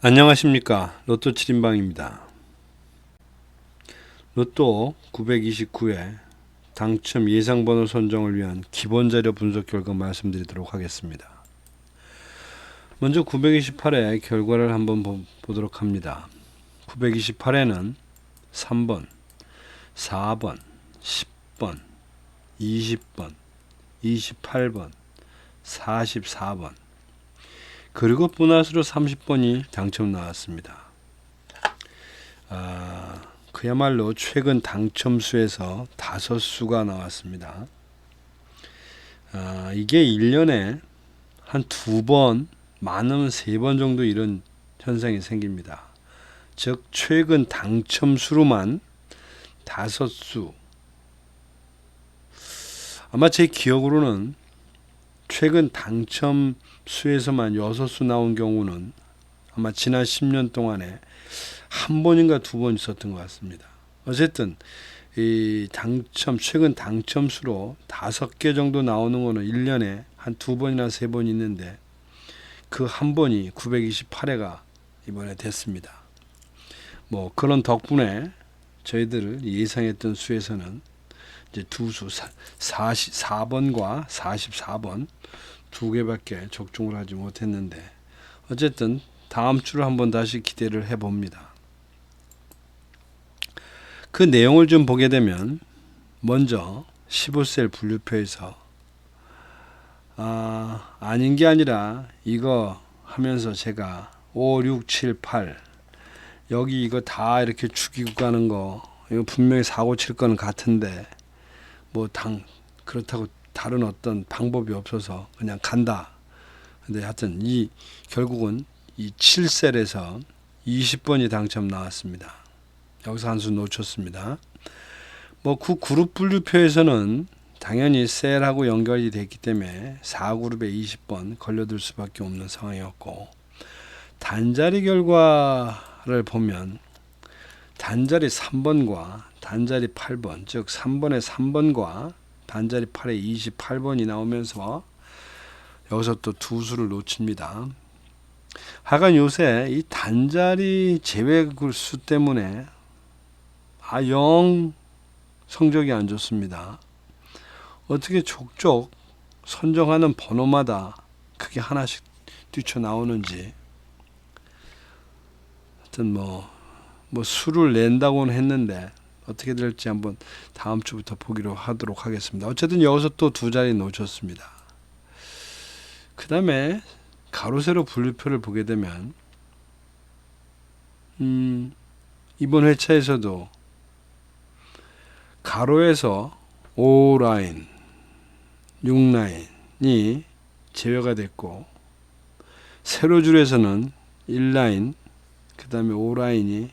안녕하십니까 로또 7인방입니다. 로또 929회 당첨 예상번호 선정을 위한 기본 자료 분석 결과 말씀드리도록 하겠습니다. 먼저 928회 결과를 한번 보, 보도록 합니다. 928회는 3번, 4번, 10번, 20번, 28번, 44번, 그리고 보너스로 30번이 당첨 나왔습니다. 아, 그야말로 최근 당첨 수에서 다섯 수가 나왔습니다. 아, 이게 1년에 한 두 번, 많으면 세 번 정도 이런 현상이 생깁니다. 즉 최근 당첨 수로만 다섯 수. 아마 제 기억으로는 최근 당첨 수에서만 여섯 수 나온 경우는 아마 지난 10년 동안에 한 번인가 두 번 있었던 것 같습니다. 어쨌든 이 당첨 최근 당첨 수로 다섯 개 정도 나오는 거는 1년에 한 두 번이나 세 번 있는데 그 한 번이 928회가 이번에 됐습니다. 뭐 그런 덕분에 저희들 예상했던 수에서는 이제 두 수 44번과 44번 두 개밖에 적중을 하지 못했는데 어쨌든 다음 주를 한번 다시 기대를 해 봅니다. 그 내용을 좀 보게 되면 먼저 15셀 분류표에서 아, 아닌 게 아니라 이거 하면서 제가 5, 6, 7, 8 여기 이거 다 이렇게 죽이고 가는 거 이거 분명히 사고 칠 거는 같은데 뭐 당 그렇다고 다른 어떤 방법이 없어서 그냥 간다. 근데 하여튼 이 결국은 이 7셀에서 20번이 당첨 나왔습니다. 여기서 한 수 놓쳤습니다. 뭐 그 그룹 분류표에서는 당연히 셀하고 연결이 됐기 때문에 4그룹에 20번 걸려들 수밖에 없는 상황이었고 단자리 결과를 보면 단자리 3번과 단자리 8번 즉 3번의 3번과 단자리 8에 28번이 나오면서 여기서 또 두 수를 놓칩니다. 하여간 요새 이 단자리 제외 수 때문에 아영 성적이 안 좋습니다. 어떻게 족족 선정하는 번호마다 그게 하나씩 뛰쳐 나오는지 하여튼 뭐, 뭐 수를 낸다고는 했는데 어떻게 될지 한번 다음 주부터 보기로 하도록 하겠습니다. 어쨌든 여기서 또 두 자리 놓쳤습니다. 그 다음에 가로 세로 분류표를 보게 되면 음, 이번 회차에서도 가로에서 5라인, 6라인이 제외가 됐고 세로줄에서는 1라인, 그 다음에 5라인이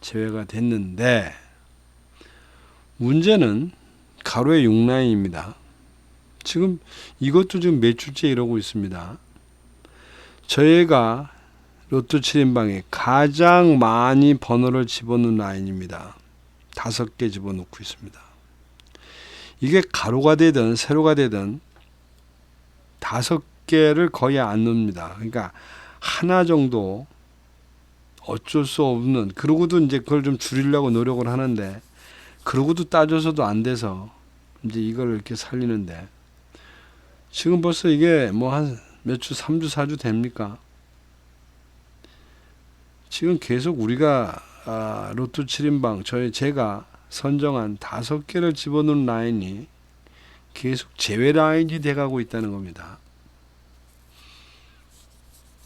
제외가 됐는데 문제는 가로의 6라인입니다. 지금 이것도 지금 몇 주째 이러고 있습니다. 저희가 로또 7인방에 가장 많이 번호를 집어넣은 라인입니다. 다섯 개 집어넣고 있습니다. 이게 가로가 되든 세로가 되든 다섯 개를 거의 안 넣습니다. 그러니까 하나 정도 어쩔 수 없는 그러고도 이제 그걸 좀 줄이려고 노력을 하는데 그러고도 따져서도 안 돼서 이제 이걸 이렇게 살리는데 지금 벌써 이게 뭐 한 몇 주, 3주, 4주 됩니까? 지금 계속 우리가 아, 로또 7인방 저희 제가 선정한 다섯 개를 집어넣은 라인이 계속 제외 라인이 돼가고 있다는 겁니다.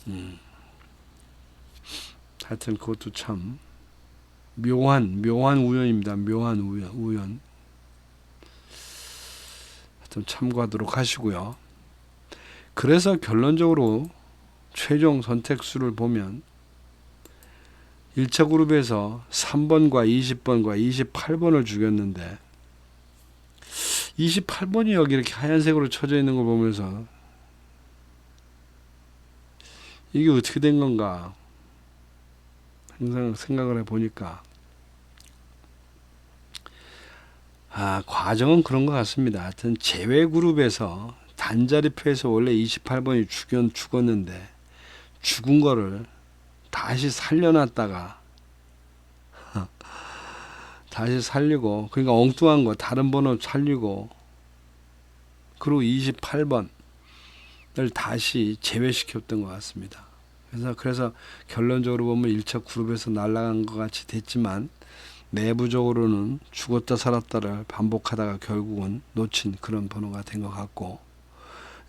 음. 하여튼 그것도 참 묘한 묘한 우연입니다. 묘한 우연. 우연. 하여튼 참고하도록 하시고요. 그래서 결론적으로 최종 선택수를 보면 1차 그룹에서 3번과 20번과 28번을 죽였는데 28번이 여기 이렇게 하얀색으로 쳐져 있는 걸 보면서 이게 어떻게 된 건가 항상 생각을 해 보니까 아, 과정은 그런 것 같습니다. 하여튼 제외 그룹에서 단자리표에서 원래 28번이 죽였, 죽었는데 죽은 거를 다시 살려놨다가 다시 살리고 그러니까 엉뚱한 거 다른 번호 살리고 그리고 28번을 다시 제외시켰던 것 같습니다. 그래서 그래서 결론적으로 보면 1차 그룹에서 날아간 것 같이 됐지만 내부적으로는 죽었다 살았다를 반복하다가 결국은 놓친 그런 번호가 된 것 같고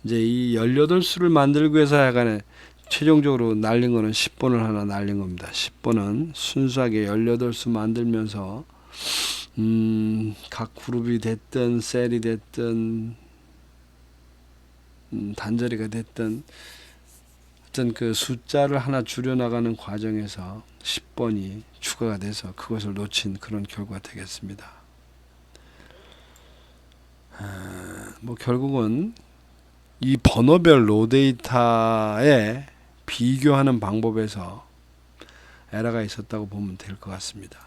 이제 이 18수를 만들기 위해서 약간의 최종적으로 날린 거는 10번을 하나 날린 겁니다. 10번은 순수하게 18수 만들면서 음, 각 그룹이 됐든 셀이 됐든 음, 단절이가 됐든 어떤 그 숫자를 하나 줄여나가는 과정에서 10번이 추가가 돼서 그것을 놓친 그런 결과가 되겠습니다. 아, 뭐 결국은 이 번호별 로데이터에 비교하는 방법에서 에러가 있었다고 보면 될 것 같습니다.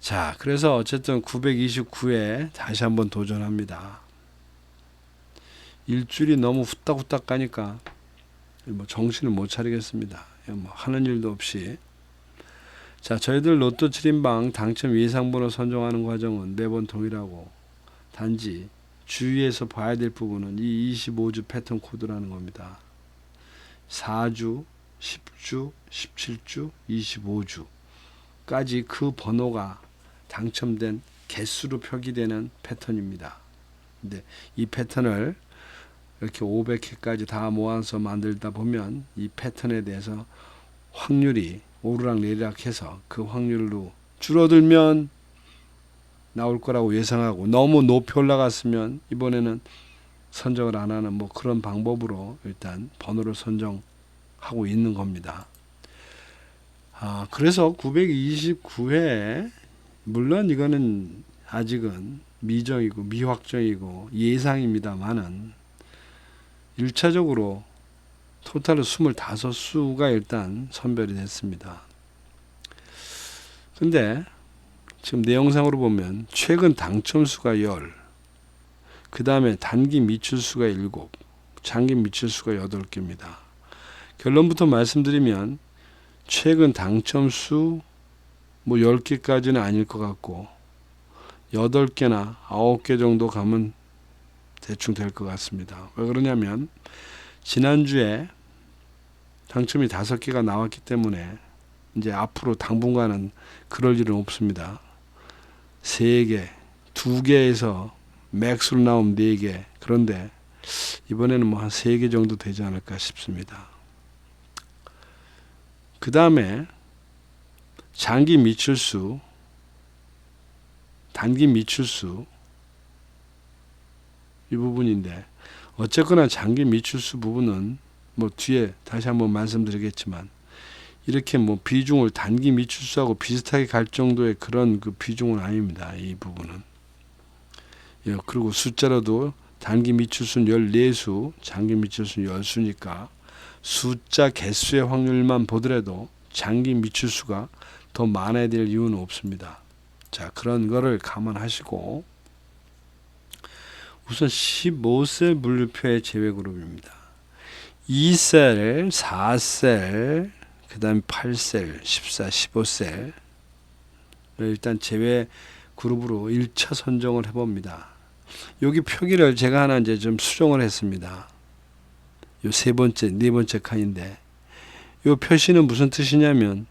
자, 그래서 어쨌든 929에 다시 한번 도전합니다. 일주일이 너무 후딱후딱 가니까 뭐 정신을 못 차리겠습니다. 뭐 하는 일도 없이. 자, 저희들 로또 7인방 당첨 예상번호 선정하는 과정은 매번 동일하고 단지 주의해서 봐야 될 부분은 이 25주 패턴 코드라는 겁니다. 4주, 10주, 17주, 25주까지 그 번호가 당첨된 개수로 표기되는 패턴입니다. 근데 이 패턴을 이렇게 500회까지 다 모아서 만들다 보면 이 패턴에 대해서 확률이 오르락 내리락 해서 그 확률로 줄어들면 나올 거라고 예상하고 너무 높이 올라갔으면 이번에는 선정을 안 하는 뭐 그런 방법으로 일단 번호를 선정하고 있는 겁니다. 아, 그래서 929회 물론 이거는 아직은 미정이고 미확정이고 예상입니다만은 1차적으로 토탈로 25수가 일단 선별이 됐습니다. 근데 지금 내용상으로 보면 최근 당첨수가 10, 그 다음에 단기 미출수가 7, 장기 미출수가 8개입니다. 결론부터 말씀드리면 최근 당첨수 뭐 10개까지는 아닐 것 같고 8개나 9개 정도 가면 대충 될 것 같습니다. 왜 그러냐면 지난주에 당첨이 5개가 나왔기 때문에 이제 앞으로 당분간은 그럴 일은 없습니다. 3개, 2개에서 맥스로 나오면 4개. 그런데 이번에는 뭐한 3개 정도 되지 않을까 싶습니다. 그 다음에 장기 미출수, 단기 미출수 이 부분인데 어쨌거나 장기 미출수 부분은 뭐 뒤에 다시 한번 말씀드리겠지만 이렇게 뭐 비중을 단기 미출수하고 비슷하게 갈 정도의 그런 그 비중은 아닙니다. 이 부분은. 예, 그리고 숫자로도 단기 미출수는 14수, 장기 미출수는 10수니까 숫자 개수의 확률만 보더라도 장기 미출수가 더 많아야 될 이유는 없습니다. 자, 그런 거를 감안하시고 우선 15셀 분류표의 제외 그룹입니다. 2셀, 4셀, 그 다음에 8셀, 14, 15셀 일단 제외 그룹으로 1차 선정을 해봅니다. 여기 표기를 제가 하나 이제 좀 수정을 했습니다. 요 세 번째, 네 번째 칸인데 요 표시는 무슨 뜻이냐면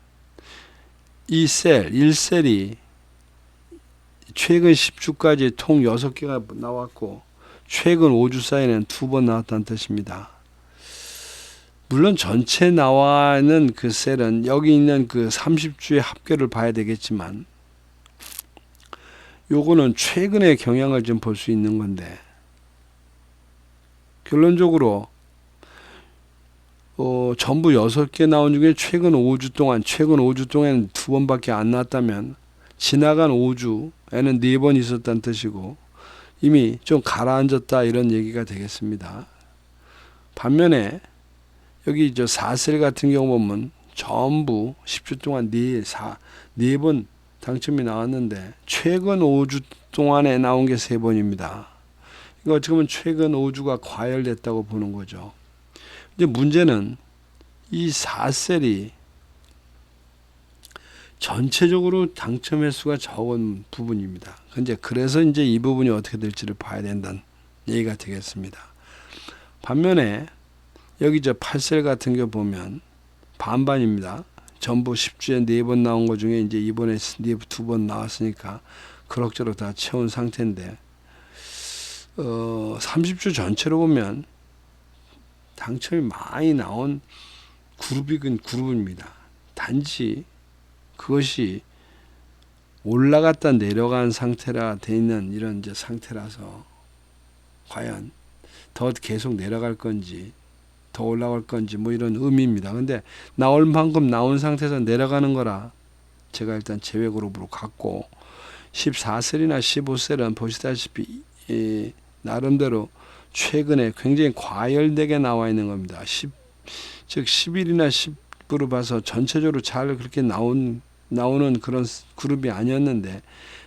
이 셀, 1셀이 최근 10주까지 통 6개가 나왔고 최근 5주 사이에는 두 번 나왔다는 뜻입니다. 물론 전체 나와는 그 셀은 여기 있는 그 30주의 합계를 봐야 되겠지만 요거는 최근의 경향을 좀 볼 수 있는 건데 결론적으로 어, 전부 6개 나온 중에 최근 5주 동안 최근 5주 동안 두 번밖에 안 나왔다면 지나간 5주 에는 네 번 있었다는 뜻이고 이미 좀 가라앉았다 이런 얘기가 되겠습니다. 반면에 여기 저 4셀 같은 경우 보면 전부 10주 동안 4, 4번 당첨이 나왔는데 최근 5주 동안에 나온 게 3번입니다. 이거 어떻게 보면 최근 5주가 과열됐다고 보는 거죠. 이제 문제는 이 4셀이 전체적으로 당첨 횟수가 적은 부분입니다. 근데 그래서 이제 이 부분이 어떻게 될지를 봐야 된다는 얘기가 되겠습니다. 반면에 여기 저 8셀 같은 거 보면 반반입니다. 전부 10주에 4번 나온 것 중에 이제 이번에 2번 나왔으니까 그럭저럭 다 채운 상태인데 어, 30주 전체로 보면 당첨이 많이 나온 그룹이긴 그룹입니다. 단지 그것이 올라갔다 내려간 상태라 돼 있는 이런 이제 상태라서 과연 더 계속 내려갈 건지 더 올라갈 건지 뭐 이런 의미입니다. 근데 나올 만큼 나온 상태에서 내려가는 거라 제가 일단 제외 그룹으로 갖고 14셀이나 15셀은 보시다시피 이 나름대로 최근에 굉장히 과열되게 나와 있는 겁니다. 10, 즉 10일이나 10으로 봐서 전체적으로 잘 그렇게 나온 나오는 그런 그룹이 아니었는데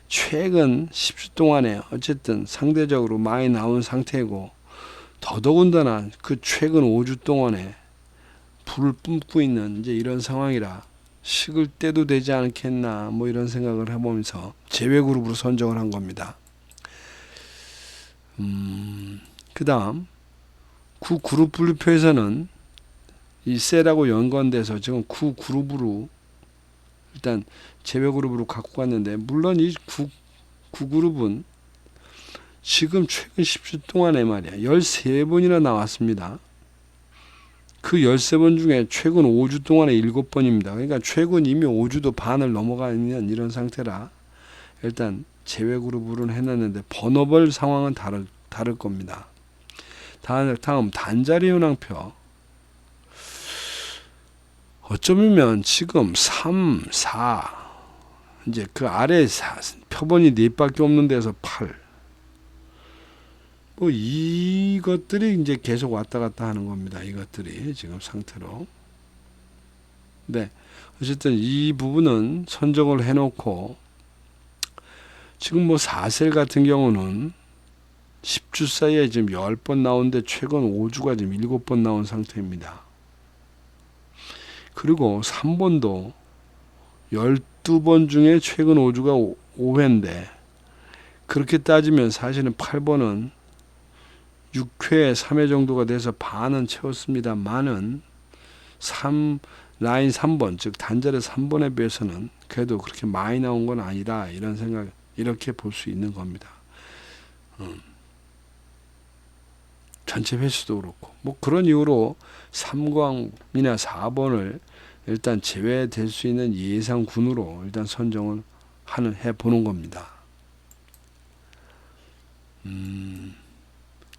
최근 10주 동안에 어쨌든 상대적으로 많이 나온 상태고 더더군다나 그 최근 5주 동안에 불을 뿜고 있는 이제 이런 상황이라 식을 때도 되지 않겠나 뭐 이런 생각을 해보면서 제외 그룹으로 선정을 한 겁니다. 음, 그 다음 구 그룹 분류표에서는 이 셀하고 연관돼서 지금 구 그룹으로 일단 제외 그룹으로 갖고 갔는데 물론 이 구, 구 그룹은 지금 최근 10주 동안에 말이야 13번이나 나왔습니다. 그 13번 중에 최근 5주 동안에 7번입니다. 그러니까 최근 이미 5주도 반을 넘어가 있는 이런 상태라 일단 제외 그룹으로는 해놨는데 번호별 상황은 다를, 다를 겁니다. 다음 단자리 현황표 어쩌면 지금 3, 4 이제 그 아래 사, 표본이 넷밖에 없는 데서 8. 뭐 이것들이 이제 계속 왔다 갔다 하는 겁니다. 이것들이 지금 상태로. 네. 어쨌든 이 부분은 선정을 해 놓고 지금 뭐 4셀 같은 경우는 10주 사이에 지금 10번 나오는데 최근 5주가 지금 7번 나온 상태입니다. 그리고 3번도 12번 중에 최근 5주가 5회인데 그렇게 따지면 사실은 8번은 6회 3회 정도가 돼서 반은 채웠습니다만은 3 라인 3번 즉 단절의 3번에 비해서는 그래도 그렇게 많이 나온 건 아니라 이런 생각 이렇게 볼 수 있는 겁니다. 음. 전체 횟수도 그렇고 뭐 그런 이유로 3광이나 4번을 일단 제외될 수 있는 예상군으로 일단 선정을 하는 해 보는 겁니다. 음,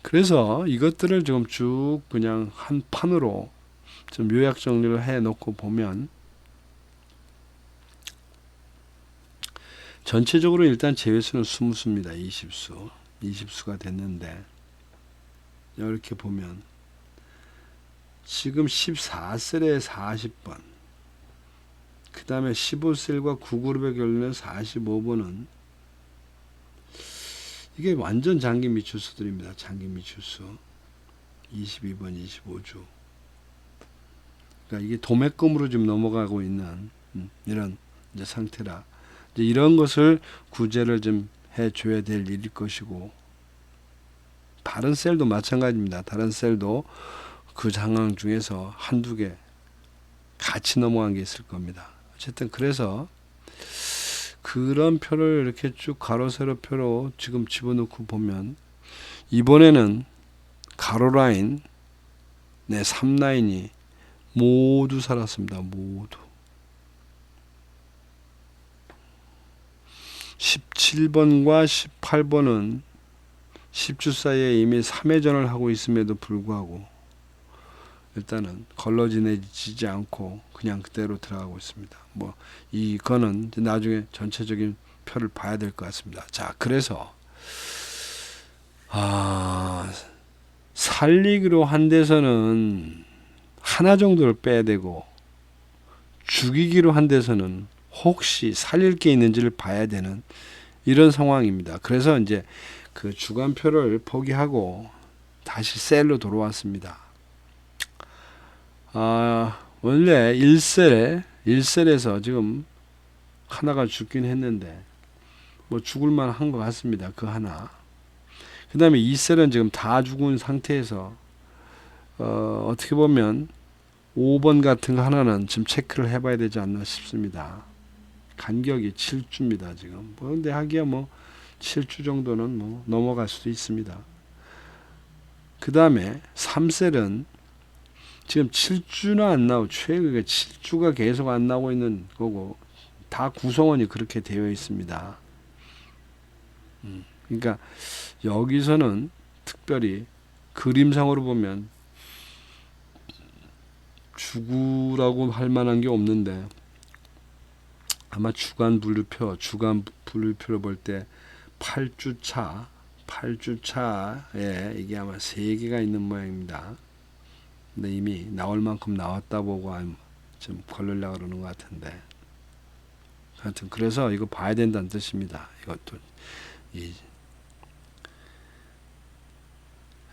그래서 이것들을 지금 쭉 그냥 한 판으로 좀 요약 정리를 해 놓고 보면 전체적으로 일단 제외수는 20수입니다. 20수. 20수가 됐는데 이렇게 보면 지금 14셀에 40번 그 다음에 15셀과 9그룹의 결론의 45번은 이게 완전 장기 미추수들입니다. 장기 미추수. 22번 25주. 그러니까 이게 도매금으로 지금 넘어가고 있는 음, 이런 이제 상태라. 이제 이런 것을 구제를 좀 해줘야 될 일일 것이고 다른 셀도 마찬가지입니다. 다른 셀도 그 상황 중에서 한두 개 같이 넘어간 게 있을 겁니다. 어쨌든 그래서 그런 표를 이렇게 쭉 가로 세로 표로 지금 집어넣고 보면 이번에는 가로 라인 네, 3라인이 모두 살았습니다. 모두. 17번과 18번은 10주 사이에 이미 3회전을 하고 있음에도 불구하고 일단은 걸러지내지지 않고 그냥 그대로 들어가고 있습니다. 뭐 이거는 나중에 전체적인 표를 봐야 될 것 같습니다. 자, 그래서 아 살리기로 한 데서는 하나 정도를 빼야 되고 죽이기로 한 데서는 혹시 살릴 게 있는지를 봐야 되는 이런 상황입니다. 그래서 이제 그 주간표를 포기하고 다시 셀로 돌아왔습니다. 아, 원래 1셀에 1셀에서 지금 하나가 죽긴 했는데 뭐 죽을 만 한 것 같습니다. 그 하나. 그 다음에 2셀은 지금 다 죽은 상태에서 어, 어떻게 보면 5번 같은 거 하나는 지금 체크를 해봐야 되지 않나 싶습니다. 간격이 7주입니다. 지금. 뭐 근데 하기야 뭐 7주 정도는 뭐 넘어갈 수도 있습니다. 그 다음에 3셀은 지금 7주는 안 나오고 최근에 7주가 계속 안 나오고 있는 거고 다 구성원이 그렇게 되어 있습니다. 음, 그러니까 여기서는 특별히 그림상으로 보면 주구라고 할 만한 게 없는데 아마 주간 분류표, 주간 분류표를 볼 때 8주차, 8주차에 이게 아마 3개가 있는 모양입니다. 근데 이미 나올 만큼 나왔다 보고 좀 걸리려고 그러는 것 같은데 하여튼 그래서 이거 봐야 된다는 뜻입니다. 이것도 이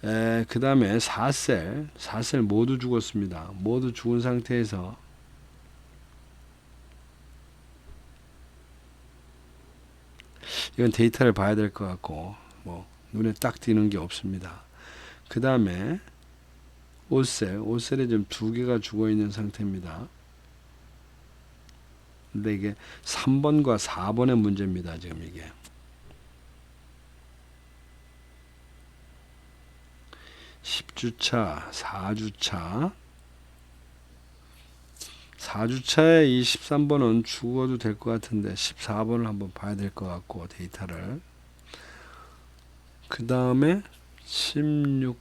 에, 그 다음에 4셀, 4셀 모두 죽었습니다. 모두 죽은 상태에서 이건 데이터를 봐야 될 것 같고 뭐 눈에 딱 띄는 게 없습니다. 그 다음에 5셀, 5셀에 지금 두 개가 죽어 있는 상태입니다. 근데 이게 3번과 4번의 문제입니다. 지금 이게. 10주차, 4주차. 4주차에 이 13번은 죽어도 될 것 같은데 14번을 한번 봐야 될 것 같고 데이터를. 그 다음에 16셀,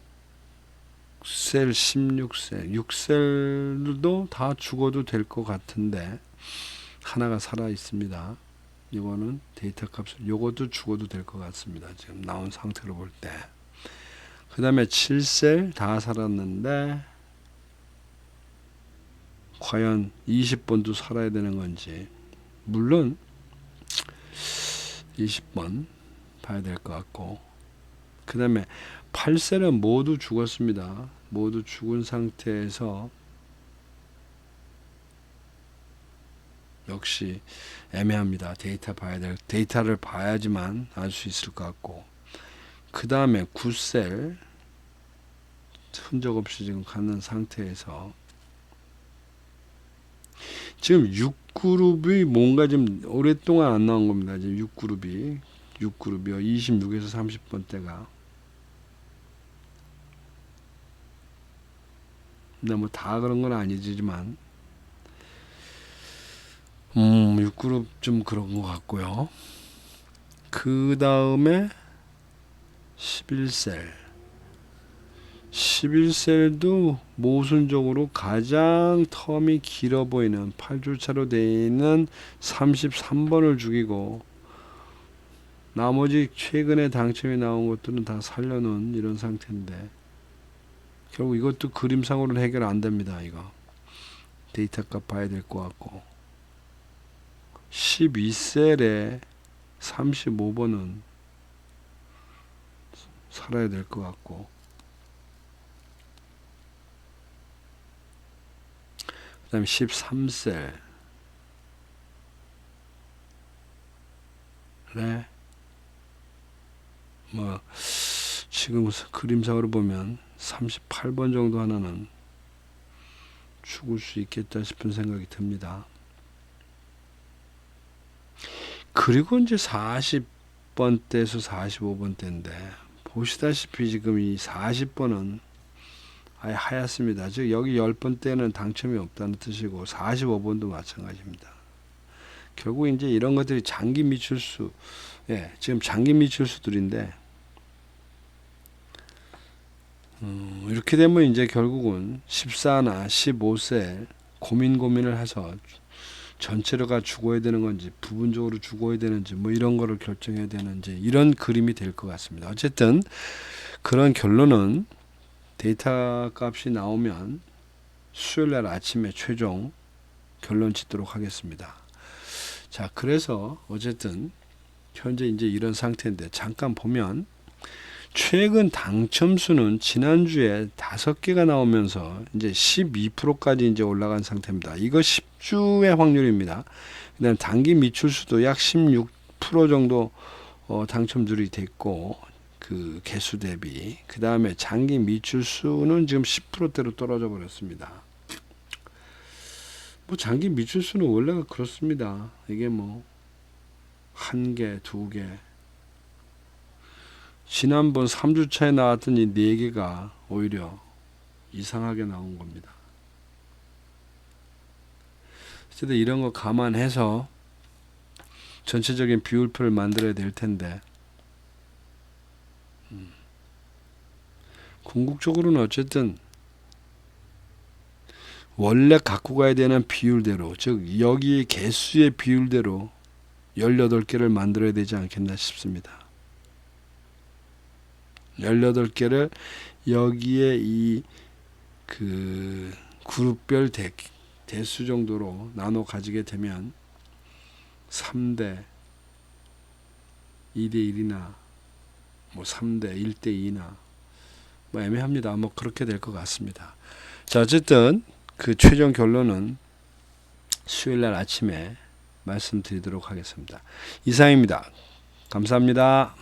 16셀, 6셀도 다 죽어도 될 것 같은데 하나가 살아 있습니다. 이거는 데이터 값을 요것도 죽어도 될 것 같습니다. 지금 나온 상태로 볼 때. 그 다음에 7셀 다 살았는데 과연 20번도 살아야 되는 건지 물론 20번 봐야 될 것 같고 그 다음에 8셀은 모두 죽었습니다. 모두 죽은 상태에서 역시 애매합니다. 데이터 봐야 될 데이터를 봐야지만 알 수 있을 것 같고 그 다음에 9셀 흔적 없이 지금 가는 상태에서 지금 6그룹이 뭔가 좀 오랫동안 안 나온 겁니다. 지금 6그룹이 6그룹이요. 26에서 30번 대가 근데 뭐 다 그런 건 아니지만 음, 6그룹 좀 그런 것 같고요. 그 다음에 11셀. 11셀도 모순적으로 가장 텀이 길어 보이는 8주차로 되어 있는 33번을 죽이고 나머지 최근에 당첨이 나온 것들은 다 살려놓은 이런 상태인데 결국 이것도 그림상으로는 해결 안 됩니다. 이거 데이터 값 봐야 될 것 같고 12셀에 35번은 살아야 될 것 같고 다음에 13셀 네. 뭐 지금 그림상으로 보면 38번 정도 하나는 죽을 수 있겠다 싶은 생각이 듭니다. 그리고 이제 40번 대에서 45번 대인데 보시다시피 지금 이 40번은 아예 하얗습니다. 즉 여기 10번 대는 당첨이 없다는 뜻이고 45번도 마찬가지입니다. 결국 이제 이런 것들이 장기 미출수 예, 지금 장기 미출수들인데 음, 이렇게 되면 이제 결국은 14나 15세 고민 고민을 해서 전체로가 죽어야 되는 건지 부분적으로 죽어야 되는지 뭐 이런 거를 결정해야 되는지 이런 그림이 될 것 같습니다. 어쨌든 그런 결론은 데이터 값이 나오면 수요일 날 아침에 최종 결론 짓도록 하겠습니다. 자, 그래서 어쨌든 현재 이제 이런 상태인데 잠깐 보면 최근 당첨 수는 지난주에 다섯 개가 나오면서 이제 12%까지 이제 올라간 상태입니다. 이거 10주의 확률입니다. 그다음 단기 미출수도 약 16% 정도 어, 당첨률이 됐고 그 개수 대비 그 다음에 장기 미출수는 지금 10%대로 떨어져 버렸습니다. 뭐 장기 미출수는 원래가 그렇습니다. 이게 뭐 한 개, 두 개. 지난번 3주차에 나왔던 이 네 개가 오히려 이상하게 나온 겁니다. 어쨌든 이런 거 감안해서 전체적인 비율표를 만들어야 될 텐데 궁극적으로는 어쨌든 원래 갖고 가야 되는 비율대로 즉 여기 개수의 비율대로 18개를 만들어야 되지 않겠나 싶습니다. 18개를 여기에 이 그 그룹별 대, 대수 정도로 나눠 가지게 되면 3대 2대 1이나 뭐 3대 1대 2나 뭐 애매합니다. 뭐 그렇게 될 것 같습니다. 자, 어쨌든 그 최종 결론은 수요일 날 아침에 말씀드리도록 하겠습니다. 이상입니다. 감사합니다.